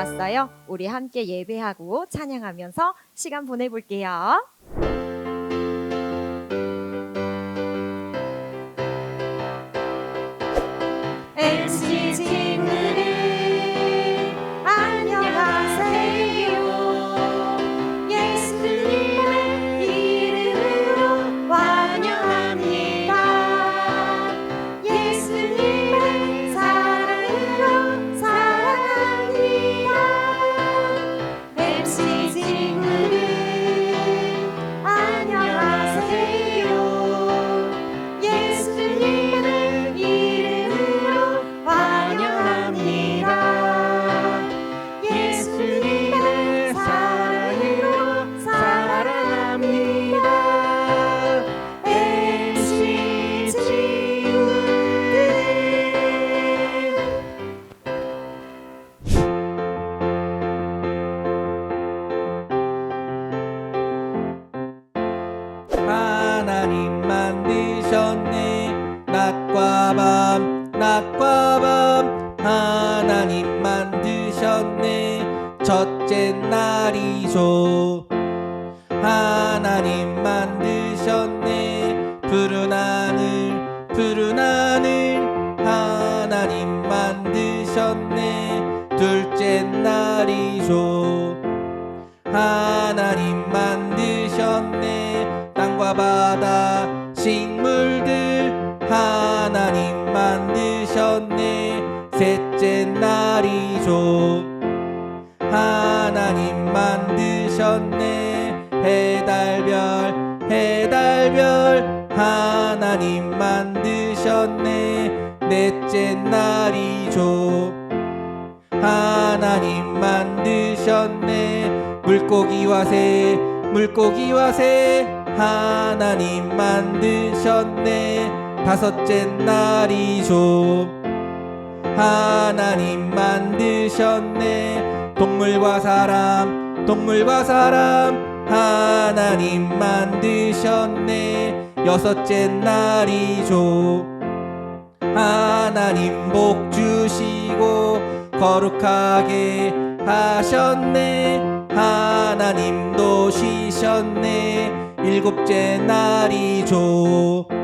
왔어요. 우리 함께 예배하고 찬양하면서 시간 보내볼게요. MC 낮과 밤 하나님 만드셨네. 첫째 날이죠 하나님 만드셨네. 푸른 하늘 푸른 하늘 하나님 만드셨네. 둘째 날이죠 하나님 만드셨네. 땅과 바다 식 날이죠 하나님 만드셨네. 해달별 해달별. 하나님 만드셨네. 넷째 날이죠. 하나님 만드셨네. 물고기와 새 물고기와 새 하나님 만드셨네. 다섯째 날이죠 하나님 만드셨네. 동물과 사람 동물과 사람 하나님 만드셨네. 여섯째 날이죠 하나님 복 주시고 거룩하게 하셨네. 하나님도 쉬셨네. 일곱째 날이죠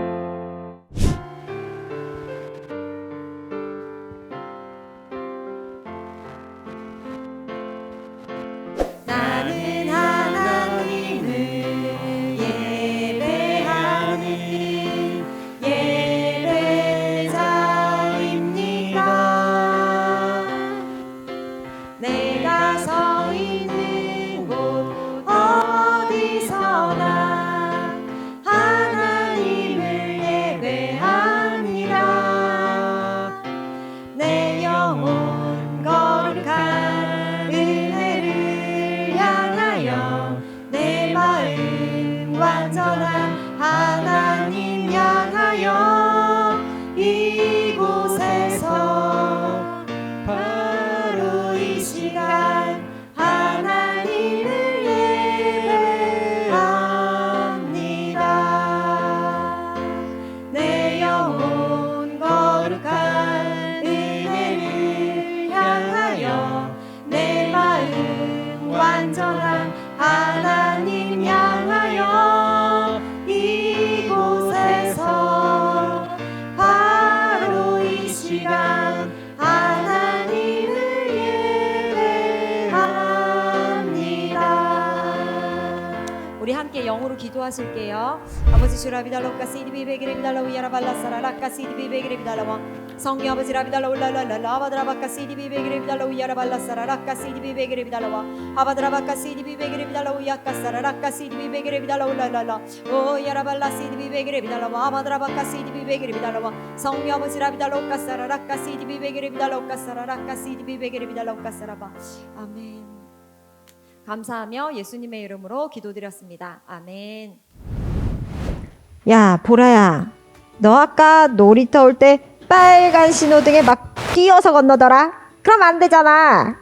마음 우리 함께 영으로 기도하실게요. 아버지 주 라비달로까 시디비 베그레비달라 우야라 발라사라 라까 시디비 베그레비달라와 성령 아버지 라비달라 울랄랄라 아바드라바까 시디비 베그레비달라 우야라 발라사라 라까 시디비 베그레비달라와 아바드라바까 시디비 베그레비달라 우야까사라 라까 시디비 베그레비달라 울랄랄라 오 야라 발라 시디비 베그레비달라와 아바드라바까 시디비 베그레비달라와 성령 아버지 라비달라 오까사라 라까 시디비 베그레비달라 오까사라 라까 시디비 베그레비달라 오까사라 바 아멘. 감사하며 예수님의 이름으로 기도드렸습니다. 아멘. 야, 보라야. 너 아까 놀이터 올 때 빨간 신호등에 막 뛰어서 건너더라? 그럼 안 되잖아.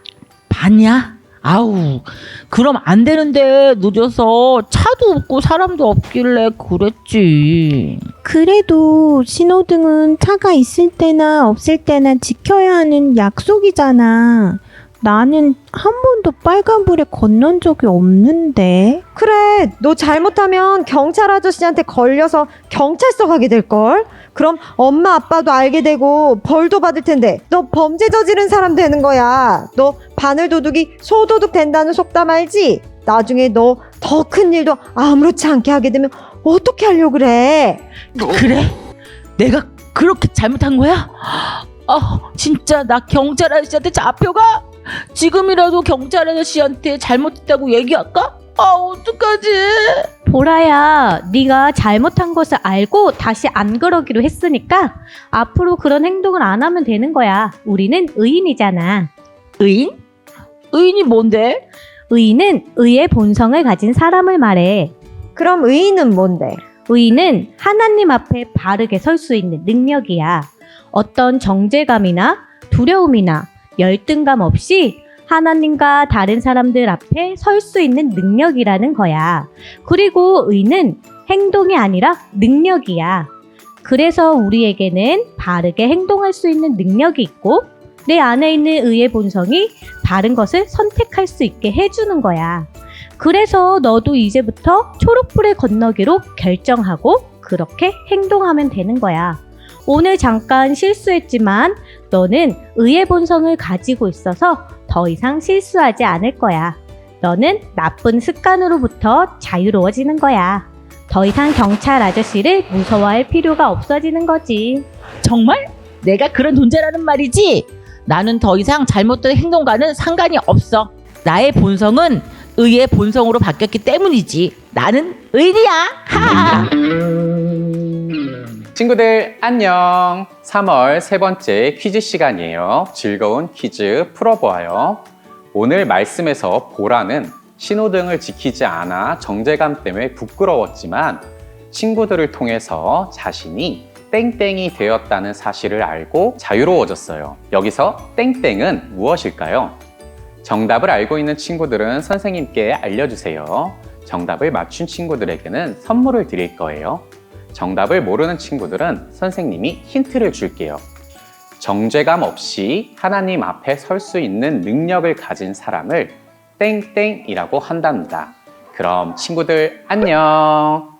봤냐? 아우, 그럼 안 되는데 늦어서 차도 없고 사람도 없길래 그랬지. 그래도 신호등은 차가 있을 때나 없을 때나 지켜야 하는 약속이잖아. 나는 한 번도 빨간불에 건넌 적이 없는데. 그래, 너 잘못하면 경찰 아저씨한테 걸려서 경찰서 가게 될걸? 그럼 엄마 아빠도 알게 되고 벌도 받을 텐데 너 범죄 저지른 사람 되는 거야. 너 바늘 도둑이 소도둑 된다는 속담 알지? 나중에 너 더 큰 일도 아무렇지 않게 하게 되면 어떻게 하려고 그래? 그래? 내가 그렇게 잘못한 거야? 아, 진짜 나 경찰 아저씨한테 잡혀가? 지금이라도 경찰 아저씨한테 잘못했다고 얘기할까? 아, 어떡하지? 보라야, 네가 잘못한 것을 알고 다시 안 그러기로 했으니까 앞으로 그런 행동을 안 하면 되는 거야. 우리는 의인이잖아. 의인? 의인이 뭔데? 의인은 의의 본성을 가진 사람을 말해. 그럼 의인은 뭔데? 의인은 하나님 앞에 바르게 설 수 있는 능력이야. 어떤 정죄감이나 두려움이나 열등감 없이 하나님과 다른 사람들 앞에 설 수 있는 능력이라는 거야. 그리고 의는 행동이 아니라 능력이야. 그래서 우리에게는 바르게 행동할 수 있는 능력이 있고 내 안에 있는 의의 본성이 바른 것을 선택할 수 있게 해주는 거야. 그래서 너도 이제부터 초록불에 건너기로 결정하고 그렇게 행동하면 되는 거야. 오늘 잠깐 실수했지만 너는 의의 본성을 가지고 있어서 더 이상 실수하지 않을 거야. 너는 나쁜 습관으로부터 자유로워지는 거야. 더 이상 경찰 아저씨를 무서워할 필요가 없어지는 거지. 정말? 내가 그런 존재라는 말이지? 나는 더 이상 잘못된 행동과는 상관이 없어. 나의 본성은 의의 본성으로 바뀌었기 때문이지. 나는 의인이야. 하! 친구들 안녕. 3월 세 번째 퀴즈 시간이에요. 즐거운 퀴즈 풀어보아요. 오늘 말씀에서 보라는 신호등을 지키지 않아 정제감 때문에 부끄러웠지만 친구들을 통해서 자신이 땡땡이 되었다는 사실을 알고 자유로워졌어요. 여기서 땡땡은 무엇일까요? 정답을 알고 있는 친구들은 선생님께 알려주세요. 정답을 맞춘 친구들에게는 선물을 드릴 거예요. 정답을 모르는 친구들은 선생님이 힌트를 줄게요. 정죄감 없이 하나님 앞에 설 수 있는 능력을 가진 사람을 땡땡이라고 한답니다. 그럼 친구들 안녕!